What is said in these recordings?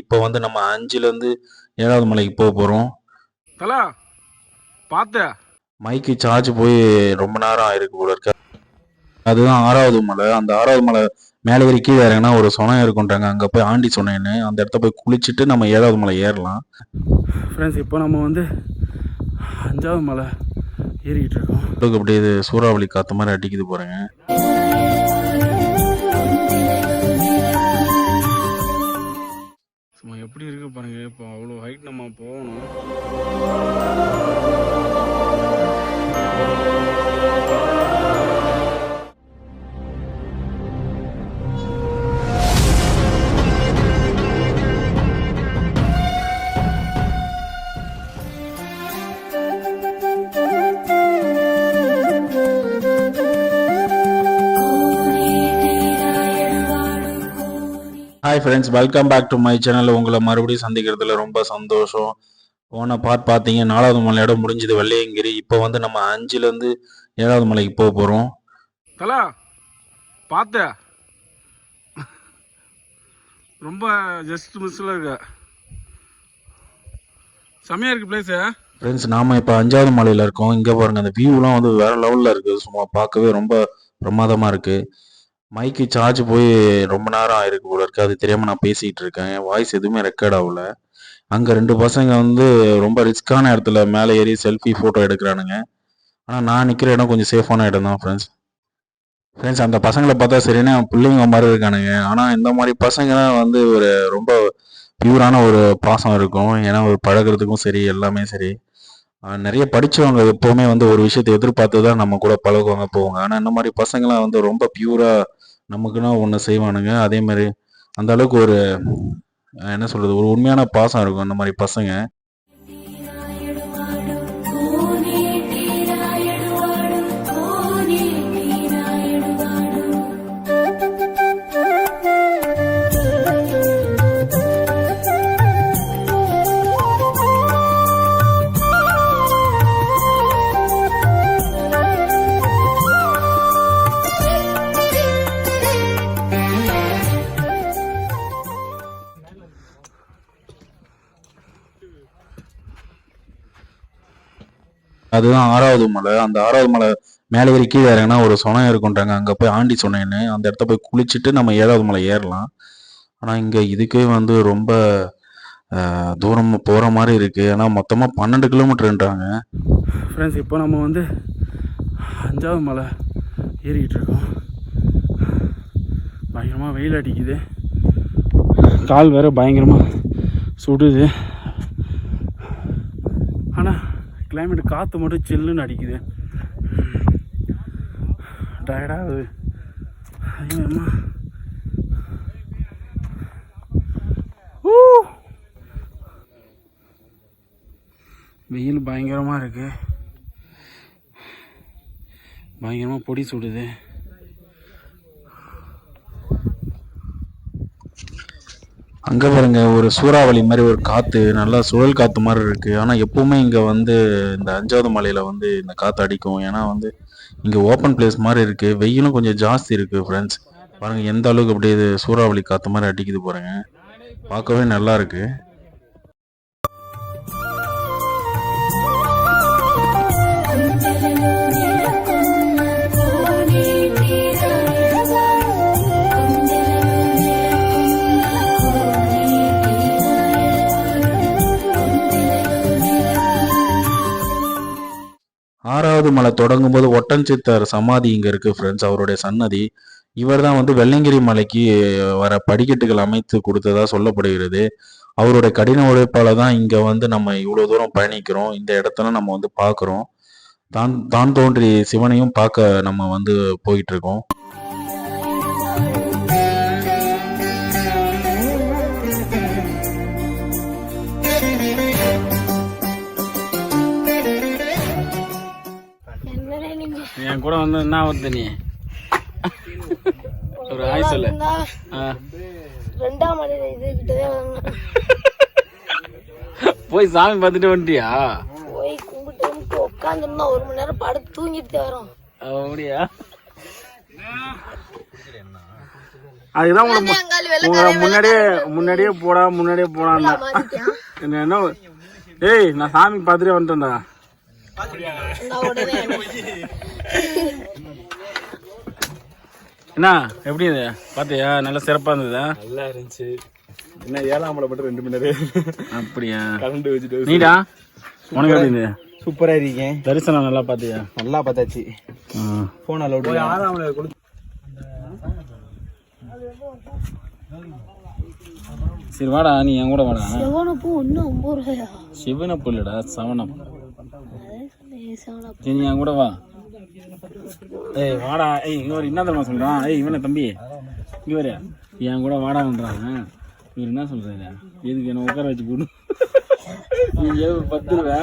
இப்போ வந்து நம்ம அஞ்சுலேருந்து ஏழாவது மலைக்கு போக போகிறோம் தலா பார்த்த மைக்கு சார்ஜ் போய் ரொம்ப நேரம் ஆயிருக்கு போல இருக்கு. அதுதான் ஆறாவது மலை. அந்த ஆறாவது மலை மேலே ஏறி கீழே இறங்கினா ஒரு சொனம் இருக்குன்றாங்க அங்கே போய் ஆண்டி சொன்னேன்னு. அந்த இடத்த போய் குளிச்சுட்டு நம்ம ஏழாவது மலை ஏறலாம். ஃப்ரெண்ட்ஸ் இப்போ நம்ம வந்து அஞ்சாவது மலை ஏறிக்கிட்டு இருக்கோம். அப்படியே இது சூறாவளி காற்று மாதிரி அடிக்குது பாருங்க. Hi friends welcome back to my channel உங்களை மறுபடியும் சந்திக்கிறதுல ரொம்ப சந்தோஷம். போன பார்ட் பார்த்தீங்க நாலாவது மலையோட முடிஞ்சது வெள்ளையங்கிரி. இப்போ வந்து நம்ம அஞ்சுலேருந்து ஏழாவது மலைக்கு போக போகிறோம் தலா பார்த்த? ரொம்ப ஜஸ்ட் மிஸ்ஸில் இருக்க. செம்மையாக இருக்கு பிளேஸு ஃப்ரெண்ட்ஸ் நாம இப்போ அஞ்சாவது மலையில் இருக்கோம். இங்கே பாருங்க அந்த வியூலாம் வந்து வேற லெவலில் இருக்குது சும்மா பார்க்கவே ரொம்ப பிரமாதமாக இருக்குது மைக்கு சார்ஜ் போய் ரொம்ப நேரம் ஆயிருக்கு போல இருக்கு. அது தெரியாமல் நான் பேசிகிட்டு இருக்கேன். என் வாய்ஸ் எதுவுமே ரெக்கார்ட் ஆகல. அங்கே ரெண்டு பசங்க வந்து ரொம்ப ரிஸ்க்கான இடத்துல மேலே ஏறி செல்ஃபி ஃபோட்டோ எடுக்கிறானுங்க. ஆனால் நான் நிற்கிற இடம் கொஞ்சம் சேஃபான இடம் தான் ஃப்ரெண்ட்ஸ் ஃப்ரெண்ட்ஸ் அந்த பசங்களை பார்த்தா சரின்னா பிள்ளைங்க மாதிரி இருக்கானுங்க. ஆனால் இந்த மாதிரி பசங்கலாம் வந்து ஒரு ரொம்ப பியூரான ஒரு பாசம் இருக்கும். ஏன்னா ஒரு பழகுறதுக்கும் சரி எல்லாமே சரி. நிறைய படிச்சவங்க எப்போவுமே வந்து ஒரு விஷயத்தை எதிர்பார்த்து தான் நம்ம கூட பழகுவாங்க போவாங்க. ஆனால் இந்த மாதிரி பசங்களாம் வந்து ரொம்ப பியூராக நமக்குன்னா ஒன்று செய்வானுங்க. அதே மாதிரி அந்த அளவுக்கு ஒரு என்ன சொல்கிறது ஒரு உண்மையான பாசம் இருக்கும் அந்த மாதிரி பசங்க. அதுதான் ஆறாவது மலை. அந்த ஆறாவது மலை மேலே ஏறி கீழே இறங்கினா ஒரு சொனம் இருக்குன்றாங்க அங்கே போய் ஆண்டி சொன்னேன்னு. அந்த இடத்த போய் குளிச்சுட்டு நம்ம ஏழாவது மலை ஏறலாம். ஆனால் இங்கே இதுக்கே வந்து ரொம்ப தூரம் போகிற மாதிரி இருக்குது ஏன்னா மொத்தமாக பன்னெண்டு கிலோமீட்டருன்றாங்க. ஃப்ரெண்ட்ஸ் இப்போ நம்ம வந்து அஞ்சாவது மலை ஏறிக்கிட்டு இருக்கோம். பயங்கரமாக வெயில் அடிக்குது. கால் வேறு பயங்கரமாக சுடுது. ஆனால் கிளைமேட் காற்று மட்டும் சில்லுன்னு அடிக்குது. டயர்டாகுது ஐயோ ஊ! வெயில் பயங்கரமாக இருக்குது பயங்கரமாக பொடி சுடுது. அங்கே பாருங்க ஒரு சூறாவளி மாதிரி ஒரு காற்று நல்லா சுழல் காற்று மாதிரி இருக்குது ஆனால் எப்போவுமே இங்கே வந்து இந்த அஞ்சாவது மலையில் வந்து இந்த காற்று அடிக்கும். ஏன்னா வந்து இங்கே ஓப்பன் பிளேஸ் மாதிரி இருக்குது வெயிலும் கொஞ்சம் ஜாஸ்தி இருக்குது ஃப்ரெண்ட்ஸ் பாருங்கள் எந்த அளவுக்கு அப்படியே இது சூறாவளி காற்று மாதிரி அடிக்குது பாருங்கள் பார்க்கவே நல்லா இருக்குது ஆறாவது மலை தொடங்கும் போது ஒட்டன்சித்தர் சமாதி இங்க இருக்கு ஃப்ரெண்ட்ஸ் அவருடைய சன்னதி. இவர் தான் வந்து வெள்ளங்கிரி மலைக்கு வர படிக்கட்டுகள் அமைத்து கொடுத்ததா சொல்லப்படுகிறது. அவருடைய கடின உழைப்பால தான் இங்க வந்து நம்ம இவ்வளவு தூரம் பயணிக்கிறோம். இந்த இடத்துல நம்ம வந்து பார்க்குறோம். தான் தான் தோன்றி சிவனையும் பார்க்க நம்ம வந்து போயிட்டு இருக்கோம். என் கூட வந்து என்ன வருது நீ. ஒரு ஆய் சொல்லு. ரெண்டாம் போய் சாமி பார்த்துட்டு வந்துட்டியா? போய் கும்பிட்டு உட்காந்துருந்தோம் ஒரு மணி நேரம் படுத்து தூங்கிட்டு வரோம். அப்படியா? அதுதான் உங்களை மு- அங்காளி உங்களை வெள்ளக்காரன் முன்னாடியே முன்னாடியே போடா முன்னாடியே போடான்னா. என்ன ஏய் நான் சாமி பார்த்துட்டே வந்துட்டேன்டா. என்ன எப்படி இது? பார்த்தியா நல்ல சிறப்பாக இருந்ததா? நல்லா இருந்துச்சு. என்ன ஏழாம் மலை மட்டும் ரெண்டு மணி நேரம். அப்படியா? கரண்ட் வச்சுட்டு நீடா உனக்கு எப்படி இருந்தது? சூப்பரா இருக்கேன். தரிசனம் நல்லா பார்த்தியா நல்லா பார்த்தாச்சு. ஆ. போன் அலௌட் ஆறாம் மலை கொடு சரி வாடா நீ என் கூட வாடா. செவனப்பூ ஒன்றும் ஐம்பது ரூபாயா? சிவனப்பு இல்லடா செவனப்பூ சரி என் கூட வா ஏய் வாடா ஏய் இங்க ஒரு என்ன தெரியுமா சொல்றான் ஏய் இவனை தம்பி இங்க வர என் கூட வாடான்றான் இவர் என்ன சொல்றாரு எதுக்கு என்ன உட்கார வச்சு போடு நீ ஏதோ ஒரு பத்து ரூபா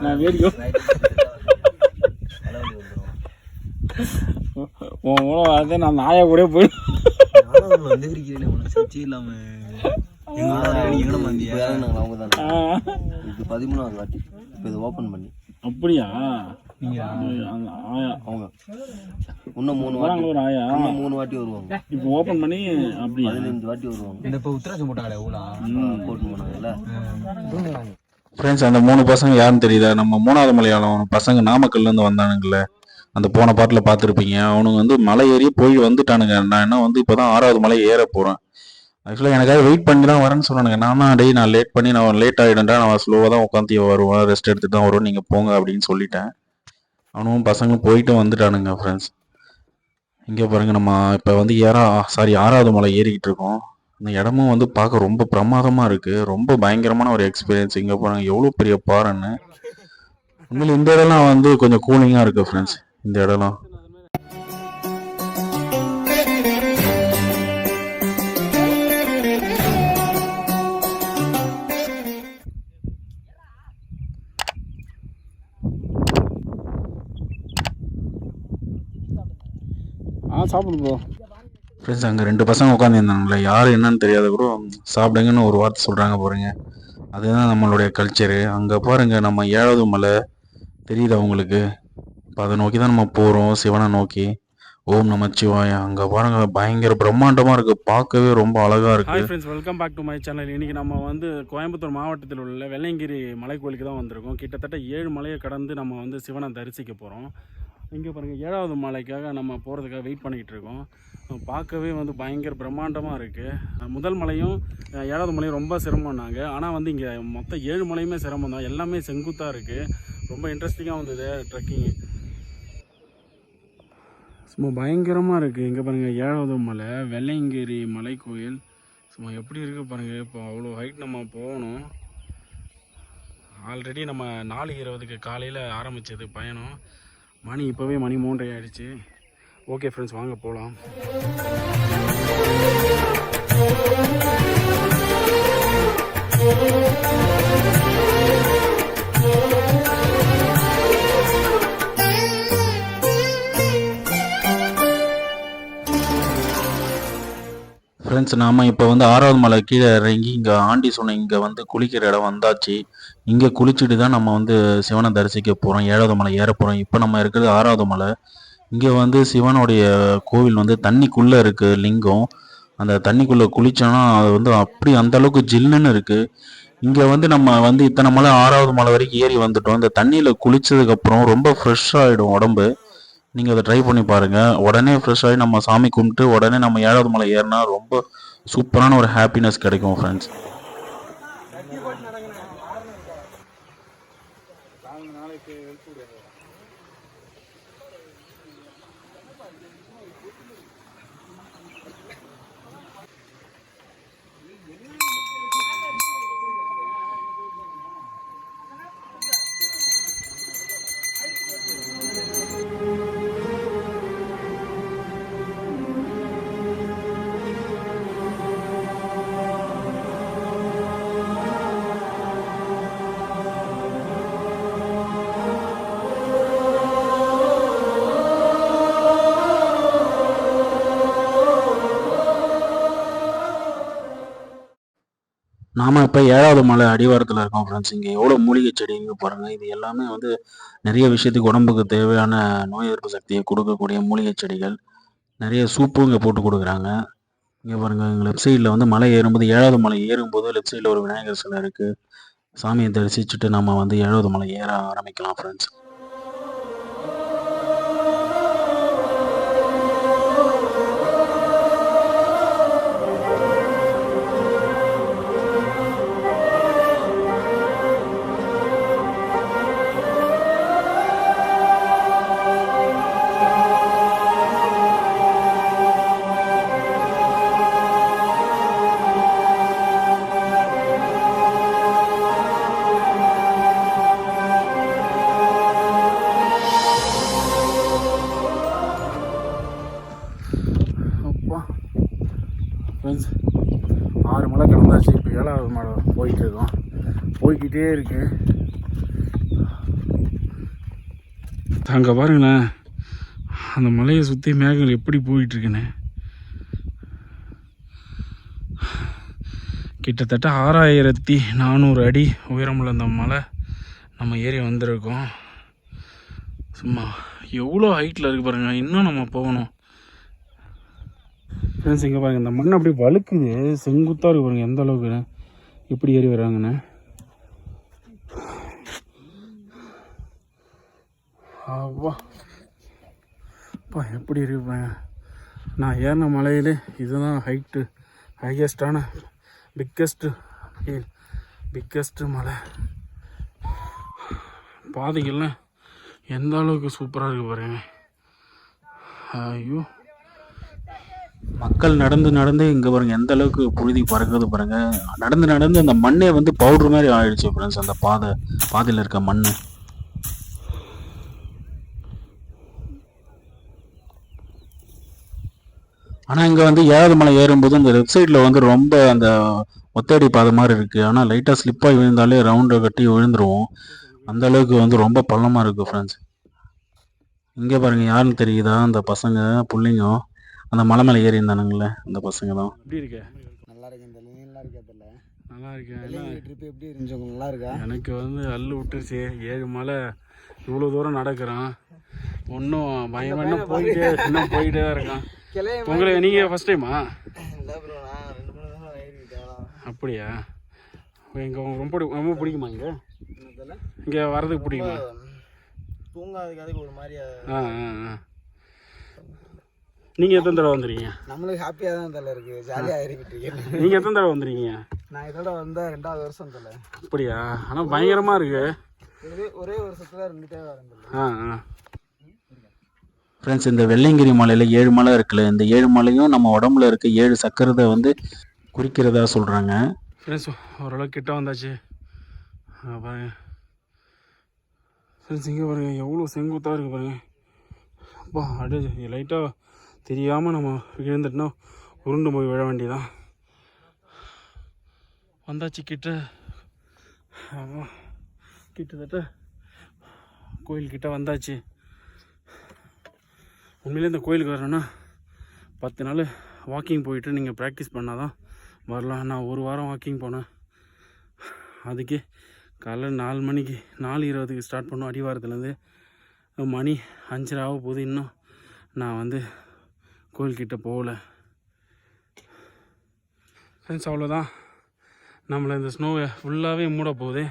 நான் வேடிக்கை உன் கூட வரதே நான் நாயை கூட போய் வந்து இருக்கிறேன் உனக்கு சர்ச்சை இல்லாம வந்தியா அவங்க தான் இது பதிமூணாவது வாட்டி இப்போ இது ஓப்பன் பண்ணி அப்படியா? நீங்க அந்த ஆயா. அவங்க. இன்னும் மூணு வாட்டி. ஒரு ஆயா. இன்னும் மூணு வாட்டி வருவாங்க. இப்போ ஓப்பன் பண்ணி அப்படியா? பதினஞ்சு வாட்டி வருவாங்க. இந்த இப்போ உத்தராஜம் போட்டாங்களே ஊழா. போட்டு போனாங்கல்ல. ஃப்ரெண்ட்ஸ் அந்த மூணு பசங்க யாருன்னு தெரியுதா? நம்ம மூணாவது மலையாளம் பசங்க நாமக்கல்ல இருந்து வந்தானுங்கல்ல. அந்த போன பாட்டில் பார்த்துருப்பீங்க. அவனுங்க வந்து மலை ஏறி போய் வந்துட்டானுங்க. நான் என்ன வந்து இப்போதான் ஆறாவது மலை ஏற போகிறேன் ஆக்சுவலாக எனக்காக வெயிட் பண்ணி தான் வரேன்னு சொன்னானுங்க. நான் தான் டே நான் லேட் பண்ணி நான் லேட் ஆகிடும்டா நான் ஸ்லோவாக தான் உட்காந்து வருவேன். ரெஸ்ட் எடுத்துட்டு தான் வருவோம் நீங்கள் போங்க அப்படின்னு சொல்லிட்டேன். அவனும் பசங்களும் போயிட்டு வந்துட்டானுங்க ஃப்ரெண்ட்ஸ் இங்கே பாருங்க நம்ம இப்போ வந்து ஏறா சாரி ஆறாவது மலை ஏறிக்கிட்டு இருக்கோம். இந்த இடமும் வந்து பார்க்க ரொம்ப பிரமாதமாக இருக்குது ரொம்ப பயங்கரமான ஒரு எக்ஸ்பீரியன்ஸ் இங்கே பாருங்க எவ்வளோ பெரிய பாறைன்னு. உண்மையில் இந்த இடம்லாம் வந்து கொஞ்சம் கூலிங்காக இருக்குது ஃப்ரெண்ட்ஸ் இந்த இடம்லாம். சாப்பிடு போ ஃப்ரெண்ட்ஸ் அங்கே ரெண்டு பசங்க உட்காந்துருந்தாங்களே யார் என்னன்னு தெரியாத கூட சாப்பிடுங்கன்னு ஒரு வார்த்தை சொல்கிறாங்க பாருங்க. அதுதான் நம்மளுடைய கல்ச்சரு அங்கே பாருங்க நம்ம ஏழாவது மலை. தெரியுது அவங்களுக்கு இப்போ அதை நோக்கி தான் நம்ம போகிறோம் சிவனை நோக்கி. ஓம் நமச்சிவாய. அங்கே பாருங்க பயங்கர பிரம்மாண்டமாக இருக்குது பார்க்கவே ரொம்ப அழகாக ஹாய் இருக்குது friends welcome back to my channel இன்றைக்கி நம்ம வந்து கோயம்புத்தூர் மாவட்டத்தில் உள்ள வெள்ளையங்கிரி மலைக்கோயிலுக்கு தான் வந்திருக்கோம். கிட்டத்தட்ட ஏழு மலையை கடந்து நம்ம வந்து சிவனை தரிசிக்க போகிறோம் இங்கே பாருங்கள் ஏழாவது மலைக்காக நம்ம போகிறதுக்காக வெயிட் பண்ணிக்கிட்டு இருக்கோம். பார்க்கவே வந்து பயங்கர பிரம்மாண்டமாக இருக்குது முதல் மலையும் ஏழாவது மலையும் ரொம்ப சிரமம்னாங்க. ஆனால் வந்து இங்கே மொத்தம் ஏழு மலையுமே சிரமம் தான். எல்லாமே செங்குத்தாக இருக்குது ரொம்ப இன்ட்ரெஸ்டிங்காக வந்தது ட்ரெக்கிங்கு சும்மா பயங்கரமாக இருக்குது இங்கே பாருங்கள் ஏழாவது மலை வெள்ளையங்கிரி மலைக்கோயில். சும்மா எப்படி இருக்கு பாருங்க இப்போ அவ்வளோ ஹைட் நம்ம போகணும். ஆல்ரெடி நம்ம நாலு இருபதுக்கு காலையில் ஆரம்பிச்சது பயணம். மணி இப்போவே மணி மூன்றரை ஆயிடுச்சு. ஓகே ஃப்ரெண்ட்ஸ் வாங்க போகலாம் ஃப்ரெண்ட்ஸ் நாம் இப்போ வந்து ஆறாவது மலை கீழே இறங்கி இங்கே ஆண்டி சொன்ன இங்கே வந்து குளிக்கிற இடம் வந்தாச்சு. இங்கே குளிச்சுட்டு தான் நம்ம வந்து சிவனை தரிசிக்க போகிறோம் ஏழாவது மலை ஏற போகிறோம் இப்போ நம்ம இருக்கிறது ஆறாவது மலை. இங்கே வந்து சிவனுடைய கோவில் வந்து தண்ணிக்குள்ளே இருக்குது லிங்கம். அந்த தண்ணிக்குள்ளே குளிச்சோன்னா அது வந்து அப்படி அந்த அளவுக்கு ஜில்லுன்னு இருக்குது இங்கே வந்து நம்ம வந்து இத்தனை மலை ஆறாவது மலை வரைக்கும் ஏறி வந்துட்டோம். இந்த தண்ணியில் குளித்ததுக்கப்புறம் ரொம்ப ஃப்ரெஷ் ஆகிடும் உடம்பு. நீங்கள் அதை ட்ரை பண்ணி பாருங்கள் உடனே ஃப்ரெஷ் ஆகி நம்ம சாமி கும்பிட்டு உடனே நம்ம ஏழாவது மலை ஏறினா ரொம்ப சூப்பரான ஒரு ஹாப்பினஸ் கிடைக்கும் ஃப்ரெண்ட்ஸ் இப்போ ஏழாவது மலை அடிவாரத்தில் இருக்கோம் ஃப்ரெண்ட்ஸ் இங்கே எவ்வளோ மூலிகை செடிங்க பாருங்கள் இது எல்லாமே வந்து நிறைய விஷயத்துக்கு உடம்புக்கு தேவையான நோய் எதிர்ப்பு சக்தியை கொடுக்கக்கூடிய மூலிகை செடிகள். நிறைய சூப்பும் இங்கே போட்டு கொடுக்குறாங்க. இங்கே பாருங்கள் எங்கள் லெஃப்ட் சைடில் வந்து மலை ஏறும்போது ஏழாவது மலை ஏறும்போது லெஃப்ட் சைடில் ஒரு விநாயகர் சிலை இருக்குது சாமியை தரிசிச்சுட்டு நம்ம வந்து ஏழாவது மலை ஏற ஆரம்பிக்கலாம் ஃப்ரெண்ட்ஸ் மழை கிடந்தாச்சு இப்போ ஏழாவது மழை போயிட்டு இருக்கோம் போய்கிட்டே இருக்கு அங்கே பாருங்களேன் அந்த மலையை சுற்றி மேகங்கள் எப்படி போயிட்டுருக்குன்னு கிட்டத்தட்ட ஆறாயிரத்தி நானூறு அடி உயரமுள்ள அந்த மலை நம்ம ஏறி வந்திருக்கோம். சும்மா எவ்வளோ ஹைட்டில் இருக்குது பாருங்க. இன்னும் நம்ம போகணும். ஃப்ரெண்ட்ஸ் பாருங்கள் இந்த மண் அப்படியே வழுக்குது செங்குத்தாக இருக்கு பாருங்கள் எந்த அளவுக்கு. எப்படி ஏறி வராங்கன்னு அப்பா எப்படி இருக்கு நான் ஏறின மலையிலே இதுதான் ஹைட்டு ஹையஸ்டான பிக்கஸ்ட்டு ஹில் பிக்கஸ்ட்டு மலை. பாதைகள்லாம் எந்த அளவுக்கு சூப்பராக இருக்குது பாருங்க. ஐயோ. மக்கள் நடந்து நடந்து இங்கே பாருங்க எந்த அளவுக்கு புழுதி பறக்குது பாருங்க. நடந்து நடந்து அந்த மண்ணே வந்து பவுடர் மாதிரி ஆயிடுச்சு ஃப்ரெண்ட்ஸ் அந்த பாதை பாதையில் இருக்க மண் ஆனால் இங்கே வந்து ஏழாவது மலை ஏறும்போது இந்த லெஃப்ட் சைடில் வந்து ரொம்ப அந்த ஒத்தடி பாதை மாதிரி இருக்குது ஆனால் லைட்டாக ஸ்லிப்பாகி விழுந்தாலே ரவுண்டை கட்டி விழுந்துருவோம். அந்த அளவுக்கு வந்து ரொம்ப பள்ளமாக இருக்குது ஃப்ரெண்ட்ஸ் இங்கே பாருங்கள் யாருன்னு தெரியுதா? அந்த பசங்க பிள்ளைங்க. அந்த மலை மேலே ஏறி இருந்தானுங்களே அந்த பசங்க தான் எப்படி இருக்கு? நல்லா இருக்கேன் தல நீ நல்லா இருக்கா தல நல்லா இருக்கேன். என்ன? ட்ரிப் எப்படி இருந்துச்சு? உங்களுக்கு நல்லா இருக்கா? எனக்கு வந்து அள்ளு விட்டுருச்சு. ஏழு மலை. இவ்வளோ தூரம் நடக்கிறோம் ஒன்றும் பயமா இன்னும் போயிட்டே இன்னும் போயிட்டே தான் இருக்கான் கிளைய உங்களை நீங்கள் ஃபஸ்ட் டைமா இல்லை ப்ரோ நான் ரெண்டு மூணு தடவை ஏறிக்கிட்டேன் அப்படியா? இங்கே ரொம்ப ரொம்ப பிடிக்குமா இங்கே? இங்கே வர்றதுக்கு பிடிக்குமா? தூங்காதுக்கு அதுக்கு ஒரு மாதிரியா ஆ ஆ ஆ. நீங்கள் எத்தனை தடவை வந்துருக்கீங்க? நம்மளுக்கு ஹாப்பியாக தான் தல இருக்கு. ஜாலியாக ஏறிக்கிட்டு இருக்கேன் நீங்கள் எத்தனை தடவை வந்துருக்கீங்க? நான் இதோட வந்த ரெண்டாவது வருஷம் தல. அப்படியா? ஆனால் பயங்கரமாக இருக்கு. ஒரே ஒரே வருஷத்துல ரெண்டு தல. ஆ ஆ. ஃப்ரெண்ட்ஸ் இந்த வெள்ளையங்கிரி மலையில் ஏழு மலை இருக்குல்ல இந்த ஏழு மலையும் நம்ம உடம்புல இருக்க ஏழு சக்கரத்தை வந்து குறிக்கிறதா சொல்கிறாங்க ஃப்ரெண்ட்ஸ் ஓரளவுக்கு கிட்ட வந்தாச்சு. பாருங்க. ஃப்ரெண்ட்ஸ் இங்கே பாருங்க எவ்வளோ செங்குத்தாக இருக்குது பாருங்க. அப்பா அப்படியே லைட்டாக தெரியாமல் நம்ம விழுந்துட்டோம்னா உருண்டு போய் விழ வேண்டியதான் வந்தாச்சு கிட்ட. கிட்டத்தட்ட கோயில் கிட்ட வந்தாச்சு. உண்மையிலே இந்த கோயிலுக்கு வரணும்னா பத்து நாள் வாக்கிங் போயிட்டு நீங்கள் ப்ராக்டிஸ் பண்ணால் தான் வரலாம். நான் ஒரு வாரம் வாக்கிங் போனேன். அதுக்கே காலைல நாலு மணிக்கு நாலு இருபதுக்கு ஸ்டார்ட் பண்ணோம். அடிவாரத்துலேருந்து மணி அஞ்சரை ஆக போகுது இன்னும் நான் வந்து கோயில்கிட்ட போகல. ஃப்ரெண்ட்ஸ் அவ்வளோதான் நம்மளை இந்த ஸ்னோவை ஃபுல்லாகவே மூட போகுது.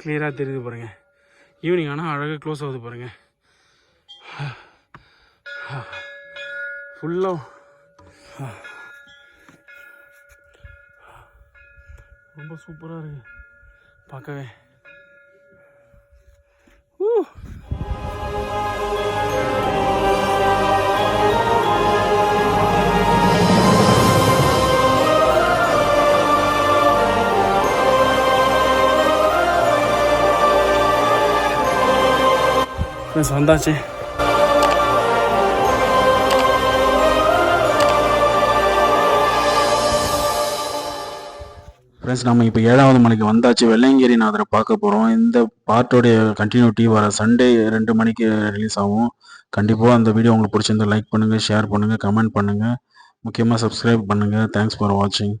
கிளியராக தெரியுது பாருங்கள் ஈவினிங் ஆனால் அழகாக க்ளோஸ் ஆகுது பாருங்கள் ஃபுல்லாக ரொம்ப சூப்பராக இருக்கு. பார்க்கவே. ஃப்ரெண்ட்ஸ் வந்தாச்சு ஃப்ரெண்ட்ஸ் நம்ம இப்போ ஏழாவது மணிக்கு வந்தாச்சு. வெள்ளையங்கிரி நாதரை பார்க்க போகிறோம் இந்த பார்ட்டோடைய கண்டினியூட்டி வர சண்டே ரெண்டு மணிக்கு ரிலீஸ் ஆகும். கண்டிப்பாக அந்த வீடியோ உங்களுக்கு பிடிச்சிருந்தா லைக் பண்ணுங்கள் ஷேர் பண்ணுங்கள் கமெண்ட் பண்ணுங்கள் முக்கியமாக சப்ஸ்கிரைப் பண்ணுங்கள் தேங்க்ஸ் ஃபார் வாட்சிங்